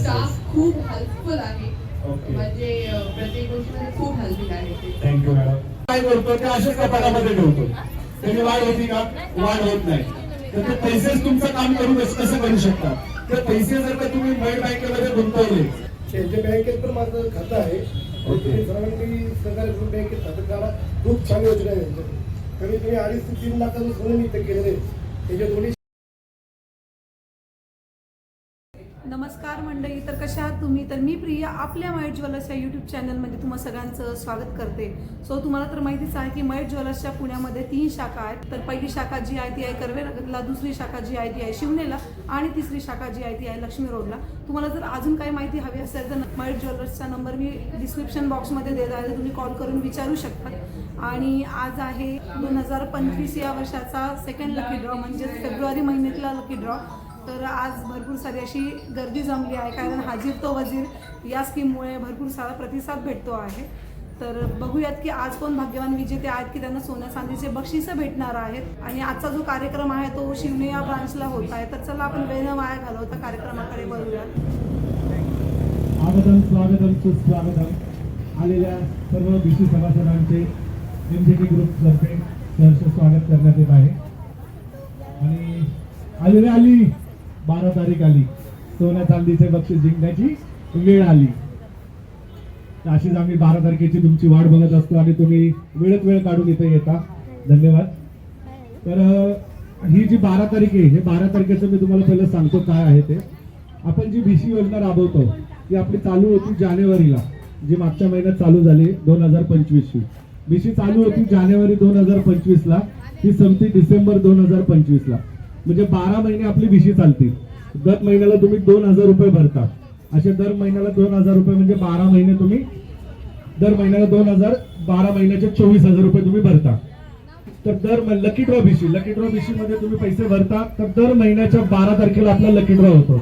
Staff खूप helpful आहे. म्हणजे प्रत्येक गोष्टीमध्ये खूप हेल्पिंग आहे थँक्यू मॅडम काय करतो? ते अशाच कपाटामध्ये ठेवतो. त्याची वाढ होती का? वाढ होत नाही. तर ते पैसेच तुमचं काम करू कसं कसं करू शकता? ते पैसे जर का तुम्ही वर्ल्ड बँकेमध्ये गुंतवले. त्यांच्या बँकेत पण माझं खातं आहे. सर्वांनी सहकार्य करून बँकेत खातं काढा. खूप छान योजना आहे त्यांच्याकडे. कमीत कमी अडीच ते तीन लाखाचं सोनं मी इथं केलेलं आहे. त्याच्या दोन्ही नमस्कार मंडळी तर कशा आहात तुम्ही? तर मी प्रिया आपल्या मयूर ज्वेलर्स या यूट्यूब चॅनलमध्ये तुम्हा सगळ्यांचं स्वागत करते. सो तुम्हाला तर माहितीच आहे की मयूर ज्वेलर्सच्या पुण्यामध्ये तीन शाखा आहेत. तर पहिली शाखा जी आहे ती आहे कर्वेनगरला दुसरी शाखा जी आहे ती आहे शिवनेला आणि तिसरी शाखा जी आहे ती आहे लक्ष्मी रोडला. तुम्हाला जर अजून काही माहिती हवी असेल तर मयूर ज्वेलर्सचा नंबर मी डिस्क्रिप्शन बॉक्समध्ये देत आहे. तर तुम्ही कॉल करून विचारू शकता. आणि आज आहे दोन हजार पंचवीस या वर्षाचा सेकंड लकी ड्रॉ म्हणजे फेब्रुवारी महिन्यातला लकी ड्रॉ तर आज भरपूर सारी अशी गर्दी जमली आहे. कारण हाजीर तो वजीर या स्कीममुळे भरपूर सारा प्रतिसाद भेटतो आहे. तर बघूयात की आज कोण भाग्यवान विजेते आहेत की त्यांना सोन्या चांदीचे बक्षिसं भेटणार आहेत. आणि आजचा जो कार्यक्रम आहे तो शिवने या ब्रांचला होत आहे. तर चला आपण वेळ न वाया घालवता कार्यक्रमाकडे वळूयात स्वागतम स्वागतम सुस्वागतम. आलेल्या सर्व बीसी सभासदांचे एमजेके ग्रुपतर्फे सहर्ष स्वागत करण्यात येत आहे. आणि आलेले आली. बारा तारीख आली. सोन्या चांदीचे बक्षीस जिंकण्याची वेळ आली. तर अशीच आम्ही बारा तारखेची तुमची वाट बघत असतो आणि तुम्ही वेळेत वेळ काढून इथे येता. धन्यवाद. तर ही जी बारा तारीख आहे हे बारा तारखेचं मी तुम्हाला पहिलं सांगतो काय आहे ते. आपण जी भीसी योजना राबवतो ती आपली चालू होती जानेवारीला जी मागच्या महिन्यात चालू झाली दोन हजार पंचवीसची. भीसी चालू होती जानेवारी दोन हजार पंचवीसला ही संपती डिसेंबर दोन हजार पंचवीसला. म्हणजे बारा महिने आपली बीसी चालतील. दर महिन्याला तुम्ही दोन हजार रुपये भरता. असे दर महिन्याला दोन हजार रुपये म्हणजे बारा महिने तुम्ही दर महिन्याला दोन हजार बारा महिन्याचे चोवीस हजार रुपये तुम्ही भरता. तर दर lucky draw BC lucky draw BC मध्ये तुम्ही पैसे भरता तर दर महिन्याच्या बारा तारखेला आपला लकी ड्रॉ होतो.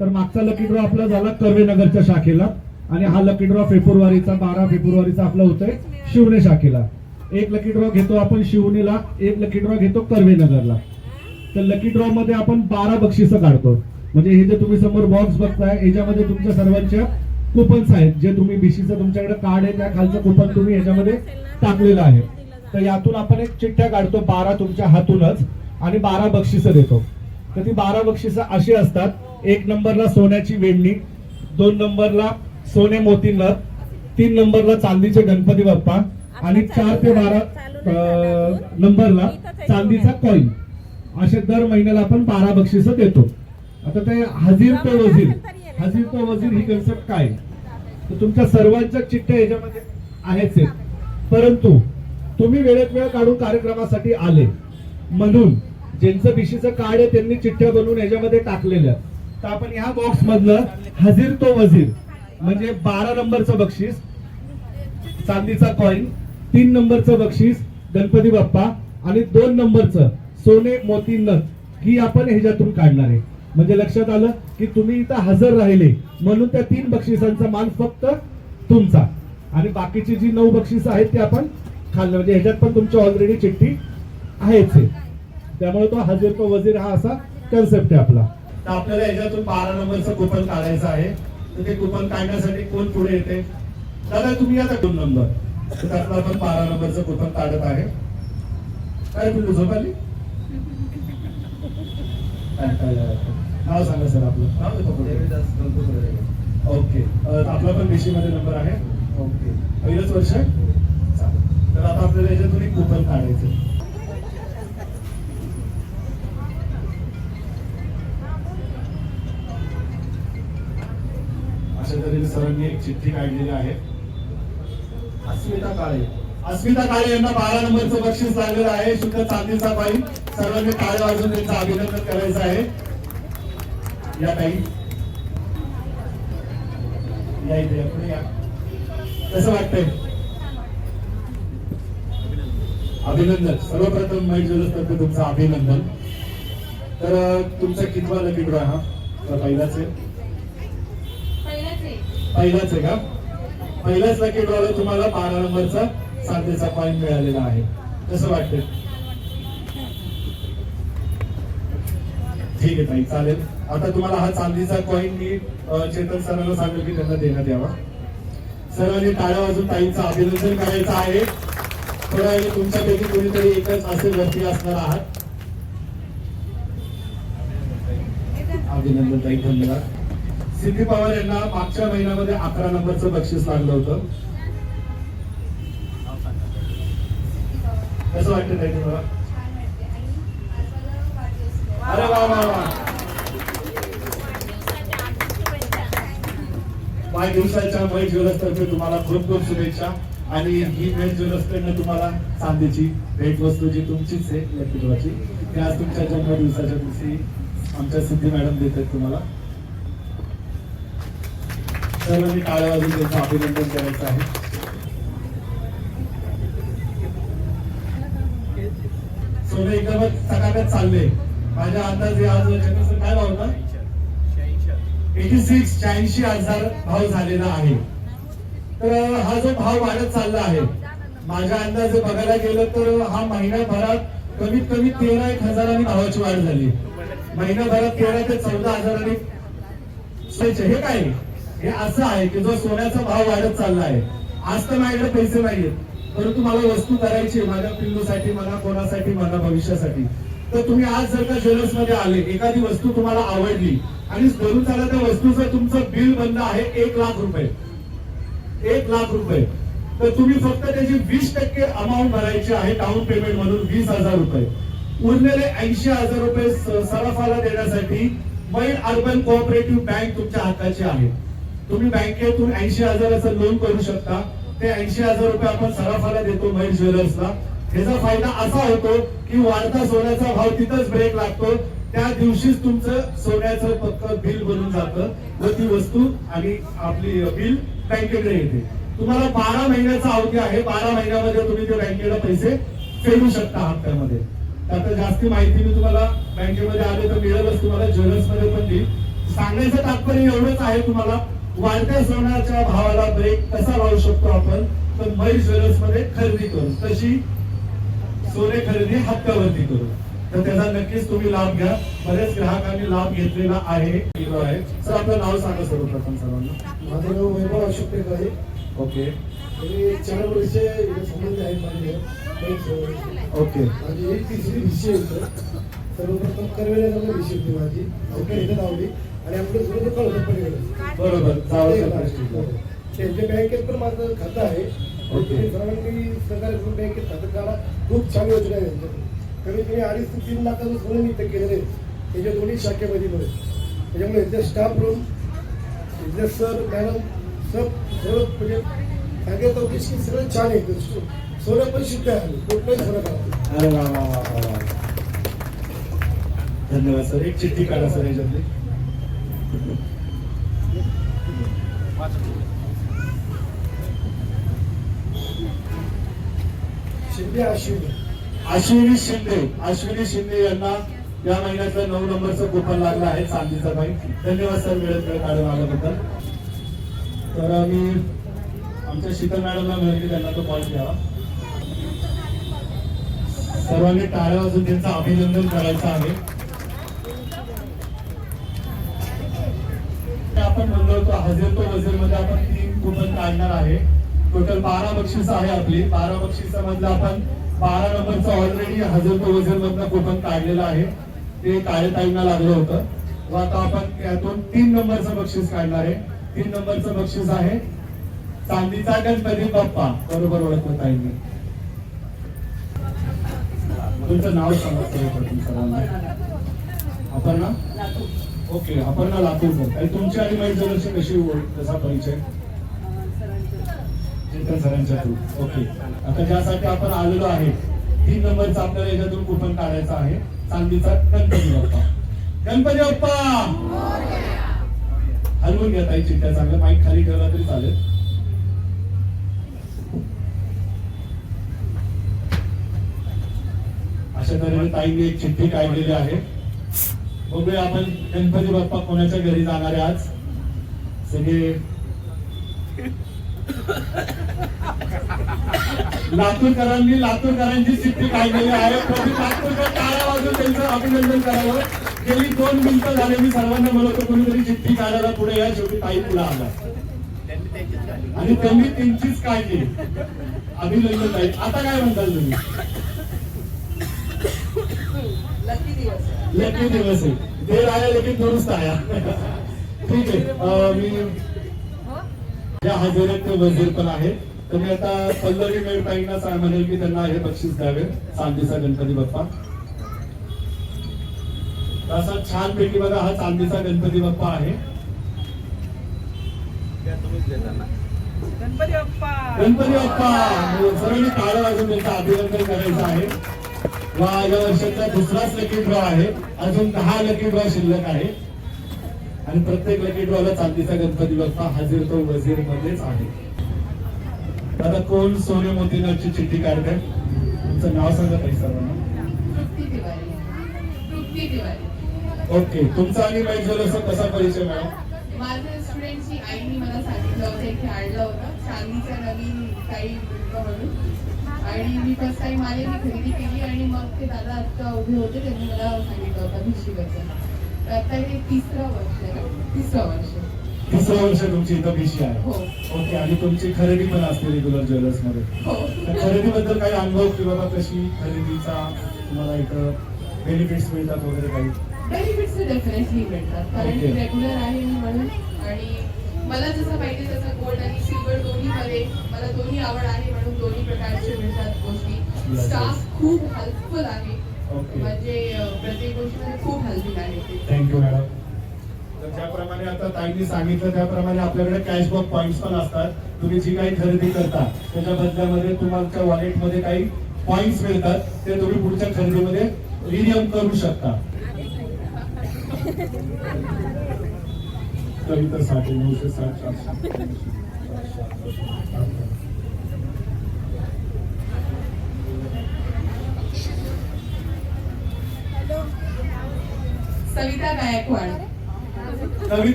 तर मागचा लकी ड्रॉ आपला झाला कर्वेनगरच्या शाखेला आणि हा लकी ड्रॉ फेब्रुवारीचा बारा फेब्रुवारीचा आपला होतोय शिवणे शाखेला. एक लकी ड्रॉ घेतो आपण शिवणीला एक लकी ड्रॉ घेतो कर्वेनगरला. तर लकी ड्रॉ मध्ये आपण बारा बक्षिसं काढतो. म्हणजे हे जे तुम्ही समोर बॉक्स बघताय याच्यामध्ये तुमच्या सर्वांच्या कुपन्स आहेत. जे तुम्ही बीसीचं तुमच्याकडे कार्ड आहे त्या खालचं कुपन तुम्ही याच्यामध्ये टाकलेलं आहे. तर यातून आपण एक चिठ्ठ्या काढतो बारा तुमच्या हातूनच आणि बारा बक्षिसं देतो. तर ती बारा बक्षिसं अशी असतात. एक नंबरला सोन्याची वेडणी दोन नंबरला सोने मोती नथ तीन नंबरला चांदीचे गणपती बाप्पा आणि चार ते बारा नंबरला चांदीचा कॉईन असे दर महिन्याला आपण बारा बक्षिसं देतो. आता ते हजीर तो वजीर. हजीर तो वजीर ही कन्सेप्ट काय? तर तुमच्या सर्वांच्या चिठ्ठ्या याच्यामध्ये आहेच आहेत. परंतु तुम्ही वेळेत वेळ काढून कार्यक्रमासाठी आले. म्हणून ज्यांचं बीसीचं कार्ड आहे त्यांनी चिठ्ठ्या बनवून याच्यामध्ये टाकलेल्या तर आपण ह्या बॉक्स मधलं हजीर तो वजीर म्हणजे बारा नंबरचं बक्षीस चांदीचा कॉईन तीन नंबरचं बक्षीस गणपती बाप्पा आणि दोन नंबरचं सोने मोती नथ ही आपण ह्याच्यातून काढणार आहे. म्हणजे लक्षात आलं की तुम्ही इथं हजर राहिले म्हणून त्या तीन बक्षिसांचा मान फक्त तुमचा. आणि बाकीची जी नऊ बक्षिस आहेत ती आपण खाल्लं म्हणजे ह्याच्यात पण तुमची ऑलरेडी चिठ्ठी आहेच आहे. त्यामुळे तो हजर तो वजीर हा असा कन्सेप्ट आहे आपला. तर आपल्याला याच्यातून बारा नंबरचं कुपन काढायचं आहे. तर ते कुपन काढण्यासाठी कोण पुढे येते? दादा तुम्ही आता दोन नंबर. तर आपण बारा नंबरचं कुपन काढत आहे. काय पिल्लू झोप आली? नाव सांगा सर आपलं. नाव देतो देवीदास ओके. आपला पण बीसी मध्ये नंबर आहे. ओके. पहिलंच वर्ष? चालेल. तर आता आपल्याला याच्यातून एक कुपन काढायचं आहे. अशा तऱ्हेने सरांनी एक चिठ्ठी काढलेली आहे. अस्मिता काळे. अस्मिता काळे यांना बारा नंबरचं बक्षीस लागलेलं आहे. शुद्ध चांदीचा पाई सर्वांनी टाळ्या वाजून त्यांचं अभिनंदन करायचं आहे. या ताई या इथे पुढे या. कसं वाटतंय? अभिनंदन. सर्वप्रथम माहीत तर्फे तुमचं अभिनंदन. तर तुमचा कितवा लकी ड्रॉ हा? पहिलाच आहे? पहिलाच आहे. का? पहिल्याच लकी ड्रॉला तुम्हाला बारा नंबरचा. साधेचा पॉईंट मिळालेला आहे. कसं वाटतं ठीक आहे ताई चालेल. आता तुम्हाला हा चांदीचा कॉईन मी चेतन सरांना सांगेल की त्यांना देण्यात यावा. सरांनी टाळ्या वाजून ताईंचं अभिनंदन करायचं आहे. थोड्या वेळी तुमच्यापैकी कोणीतरी एकच असे व्यक्ती असणार आहात. अभिनंदन ताई धन्यवाद. सिद्धी पवार यांना मागच्या महिन्यामध्ये अकरा नंबरचं बक्षीस लागलं होतं. कसं वाटतं ताई तुम्हाला? अरे वा वा वा. वाढदिवसाच्या मय ज्वेलर्स तुम्हाला खूप खूप शुभेच्छा. आणि ही मय ज्वेलर्स तुम्हाला चांदीची भेटवस्तू जी तुमचीच आहे लक्ष्मीची ती आज तुमच्या जन्मदिवसाच्या दिवशी आमच्या सिद्धी मॅडम देत आहेत तुम्हाला. सर्वांनी टाळ्या वाजून त्यांचं अभिनंदन करायचं आहे. सोनं एकदमच सकाळच चालले. माझ्या अंदाजे आज काय भाव होता? एटी सिक्स शहाऐंशी हजार भाव झालेला आहे. तर हा जो भाव वाढत चालला आहे माझ्या अंदाजे बघायला गेलं तर हा महिन्याभरात कमीत कमी तेरा एक हजारांनी भावाची वाढ झाली. महिन्याभरात तेरा ते चौदा हजारांनी. हे काय? हे असं आहे की जो सोन्याचा भाव वाढत चालला आहे. आज तर माझ्याकडे पैसे नाहीयेत. परंतु मला वस्तू करायची माझ्या पिल्लूसाठी मला कोणासाठी मला भविष्यासाठी. तर तुम्ही आज जर का ज्वेलर्समध्ये आले एखादी वस्तू तुम्हाला आवडली आणि धरून चालला त्या वस्तूचं तुमचं बिल बंद आहे एक लाख रुपये. एक लाख रुपये. तर तुम्ही फक्त त्याची वीस टक्के अमाऊंट भरायची आहे डाऊन पेमेंट म्हणून वीस हजार रुपये. उरलेले ऐंशी हजार रुपये सराफाला देण्यासाठी मैन अर्बन कोऑपरेटिव्ह बँक तुमच्या हाताची आहे. तुम्ही बँकेतून ऐंशी हजाराचं लोन करू शकता. ते ऐंशी हजार रुपये आपण सराफाला देतो महेश ज्वेलर्सला. ह्याचा फायदा असा होतो की वाढता सोन्याचा भाव तिथंच ब्रेक लागतो. त्या दिवशीच तुमचं सोन्याचं पक्क बिल बनून जातं. व ती वस्तू आणि आपली बिल बँकेकडे येते. तुम्हाला बारा महिन्याचा अवधी आहे. बारा महिन्यामध्ये तुम्ही ते बँकेला पैसे फेडू शकता हप्त्यामध्ये. आता जास्ती माहिती मी तुम्हाला बँकेमध्ये आले तर मिळेलच. तुम्हाला ज्वेलर्समध्ये पण देईल. सांगण्याचं तात्पर्य एवढंच आहे तुम्हाला. वाढत्या सोन्याच्या भावाला ब्रेक कसा लावू शकतो आपण? तर मयूर ज्वेलर्समध्ये खरेदी करू. तशी सोने खरेदी हप्त्यावरती करू. तर त्याचा नक्कीच तुम्ही लाभ घ्या. बरेच ग्राहकांनी लाभ घेतलेला आहे. गेलो आहे. सर आपलं नाव सांगा सर्वप्रथम सर्वांना. माझं नाव वैभव अशोक टेक आहे. ओके. आणि चार वर्ष संबंध आहेत माझे. ओके. माझी एक तिसरी विषय होतं सर्वप्रथम करवेला विषय होती माझी. अवघड इथं लावली आणि आपलं जुनं दुकान होतं पलीकडे बरोबर त्यांच्या बँकेत पण माझं खातं आहे सर्वांनी सरकारी बँकेत खातं काढा. खूप छान योजना आहे कमीत कमी अडीच ते तीन लाखाचं सोनं मी इथं केलेलं आहे. त्याच्या दोन्ही शाखेमध्ये पण. त्याच्यामुळे इथले स्टाफ रूम इथले सर मॅडम सब सर्व म्हणजे सांगायचं उद्देश की सगळं छान आहे. सोनं पण शुद्ध आहे. कुठलाही वा वा. धन्यवाद सर. एक चिठ्ठी काढा सर याच्यातली. शिंदे अश्विनी. अश्विनी शिंदे. अश्विनी शिंदे यांना या महिन्याचा नऊ नंबरचं कुपन लागलं आहे चांदीचा बाई धन्यवाद सर वेळेत वेळ काढून आल्याबद्दल. तर आम्ही आमच्या शीतल मॅडमला मिळाली त्यांना तो कॉल. घ्यावा सर्वांनी टाळ्या वाजून त्यांचं अभिनंदन करायचं आहे ते आपण म्हणलो होतो हजेर तो मध्ये आपण तीन कुपन काढणार आहे. टोटल बारा बक्षीस आहे आपली. बारा बक्षिसामधलं आपण बारा नंबरचं ऑलरेडी हजर तो वजीर मधलं कुपन काढलेलं आहे. ते काळेताईंना लागलं होतं. व आता आपण यातून तीन नंबरचं बक्षीस काढणार आहे. तीन नंबरचं बक्षीस आहे चांदीचा गणपती बाप्पा. बरोबर ओळखलं ताईंनी. तुमचं नाव सांगा सर्वप्रथम आपण ना? ओके अपर्णा लातूरकर. आणि तुमची आणि माहिती जराशी कशी ओळख कसा परिचय? चेतन सरांच्या थ्रू. ओके. आता ज्यासाठी आपण आलेलो आहे तीन नंबरचा आपल्याला याच्यातून कुपन काढायचा आहे? चांदीचा गणपती बाप्पा. गणपती बाप्पा! हलवून घ्या ताई चिंता चांगलं माईक खाली ठेवला तरी चालेल. अशा तऱ्हेने ताईंनी एक चिठ्ठी काढलेली आहे. बघूया आपण गणपती बाप्पा कोणाच्या घरी जाणार आहे आज. सगळे लातूरकरांनी लातूरकरांची सिद्धी काढलेली आहे. लातूरकर टाळ्या वाजून त्यांचं अभिनंदन करावं. गेली दोन मिनिटं झाले मी सर्वांना म्हणतो कोणीतरी चिठ्ठी काढायला पुढे या शेवटी ताई पुढे आला आणि त्यांनी त्यांचीच काढली अभिनंदन ताई. आता काय म्हणताल तुम्ही? लकी दिवस आहे. देर आया लेकिन दुरुस्त आया. ठीक आहे. अं, मी या हजर आहेत ते वजीर पण आहे. तर मी आता पल्लवी मेळताईंना सांग म्हणेल की त्यांना हे बक्षीस द्यावे. चांदीचा गणपती बाप्पा. असा छान पैकी बघा हा चांदीचा गणपती बाप्पा आहे. गणपती बाप्पा. गणपती बाप्पा. सर्वांनी काळ वाजून त्यांचं अभिनंदन करायचं आहे. या वर्षाचा दुसराच लकी ड्रॉ आहे. अजून दहा लकी ड्रॉ शिल्लक आहे. आणि प्रत्येक लकी ड्रॉला चांदीचा गणपती बाप्पा हजीर तो वजीर मध्येच आहे. आता कोण सोने मोतीनाची चिठ्ठी काढते तुमचं नाव सांगा तिवारी. ओके तुमचा आणि मैजोलचा कसा परिचय मॅडम माझ्या स्टुडंटची आईने मला सांगितलं होतं इथे आणलं होतं. चांदीचं नवीन काही म्हणून. आणि मी फर्स्ट टाइम आले मी खरेदी केली आणि मग ते दादा आत्ता उभे होते त्यांनी मला सांगितलं होतं भिशीबद्दल. तर आता हे तिसरं वर्ष आहे? तिसरं वर्ष. तिसरं वर्ष तुमची इथं भिशी आहे. हो. ओके आणि तुमची खरेदी पण असते रेग्युलर ज्वेलर्समध्ये हो. तर खरेदीबद्दल काही अनुभव की बाबा कशी खरेदीचा तुम्हाला इथं बेनिफिट्स मिळतात वगैरे काही? बेनिफिट्स डेफिनेटली मिळतात. कारण Okay. की रेग्युलर आहे मी म्हणून आणि मला जसं पाहिजे तसं गोल्ड आणि सिल्वर दोन्हीमध्ये मला दोन्ही आवड आहे म्हणून दोन्ही प्रकारचे मिळतात गोष्टी. Yes, staff yes. खूप हेल्पफुल आहे. म्हणजे अं, प्रत्येक गोष्टीमध्ये खूप हेल्पिंग आहे ते. थँक्यू मॅडम तर ज्याप्रमाणे आता ताईंनी सांगितलं त्याप्रमाणे आपल्याकडे कॅशबॅक पॉईंट्स पण असतात. तुम्ही जी काही खरेदी करता त्याच्या बदल्यामध्ये तुमच्या वॉलेटमध्ये काही पॉईंट्स मिळतात. ते तुम्ही पुढच्या खरेदीमध्ये रिडियम करू शकता. कविता साठी नऊशे साठ चारशे. सविता गायकवाड.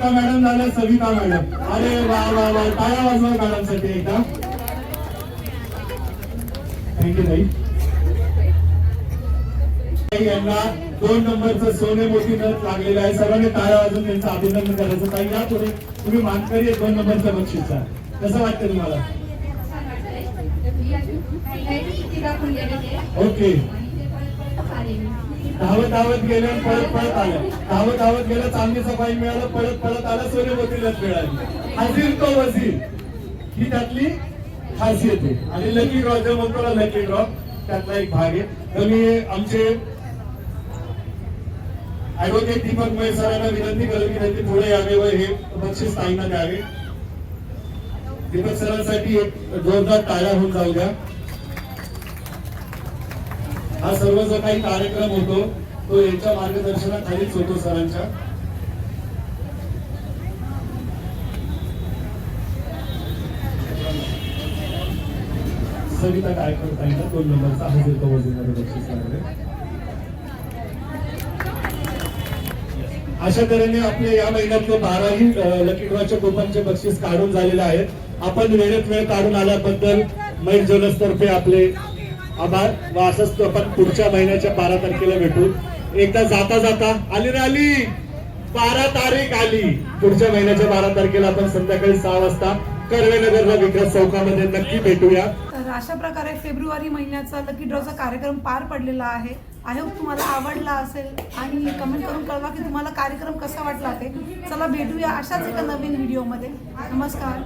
मॅडम झाल्या सविता मॅडम. अरे वा वा वा टाळ्या वाजवा मॅडमसाठी एकदा. थँक्यू ताई. यांना दोन नंबरचं सोने मोठी नथ लागलेलं आहे. सर्वांनी तारा वाजून त्यांचं अभिनंदन करायचं. ताई या पुढे तुम्ही मानकरी आहे दोन नंबरच्या बक्षीसचा कसं वाटतं तुम्हाला? ओके. धावत धावत गेल्या परत परत आलं. धावत धावत गेलं चांदीचं सफाई मिळालं परत परत आलं सोने मोतीलाच मिळाली. हजीर तो वजीर. ही त्यातली खासियत आहे. आणि लकी ड्रॉ जे म्हणतो ना लकी ड्रॉ त्यातला एक भाग आहे. तर मी आमचे ऍडव्होकेट दीपक मय सरांना विनंती करेल की त्यांनी पुढे यावे व हे बक्षीस ताईंना द्यावे. दीपक सरांसाठी एक जोरदार टाळ्या होऊन जाऊ द्या. हा सर्व जो काही कार्यक्रम होतो तो यांच्या मार्गदर्शनाखालीच होतो सरांच्या. सविता काय दोन नंबरचा हजर तो देणारे बक्षीस लागले. अशा तऱ्हेने आपले या महिन्यातले बाराही लकी ड्रॉच्या कुपनचे बक्षीस काढून झालेले आहेत. आपण वेळेत वेळ काढून आल्याबद्दल मैल ज्वेलर्स तर्फे आपले आभार व असंच आपण पुढच्या महिन्याच्या बारा तारखेला भेटू. एकदा जाता जाता आली ना आली? बारा तारीख आली. पुढच्या महिन्याच्या बारा तारखेला आपण संध्याकाळी सहा वाजता कर्वेनगरला विकास चौकामध्ये नक्की भेटूया. तर अशा प्रकारे फेब्रुवारी महिन्याचा लकी ड्रॉचा कार्यक्रम पार पडलेला आहे. आय होप तुम्हाला आवडला असेल आणि कमेंट करून कळवा की तुम्हाला कार्यक्रम कसा वाटला ते. चला भेटूया अशाच एका नवीन व्हिडिओमध्ये नमस्कार.